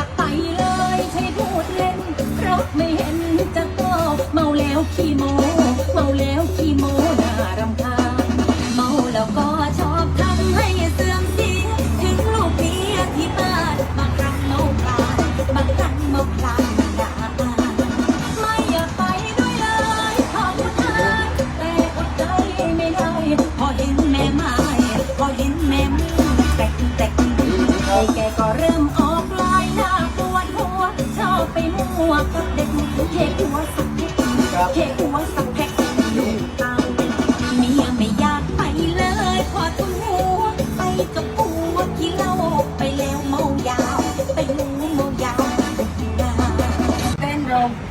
ากไปเลยใช่พูดเล่น เพราะไม่เห็นจะก็เมาแล้วขี้โมเมาแล้วขี้โมน่ารำคาญเมาแล้วก็ชอบทำให้เสื่อมเสียถึงลูกเมียที่บ้านบางครั้งเมาปลาบางครั้งเมาปลานอย่าไปด้วยเลยขออุทแต่อดใจไม่ได้พอเห็นแม่ไม้พอเห็นแม่มือแตกแตกไอ้แกก็เริ่มออน วกับเด็กเทหัวสักเทเทหัวสักแพ็คลูกตาเมียไม่อยากไปเลยพอตัวไปกับปัวกี่เล่าไปแล้วเมายาว ไปมูเมายาวเป็นงานเป็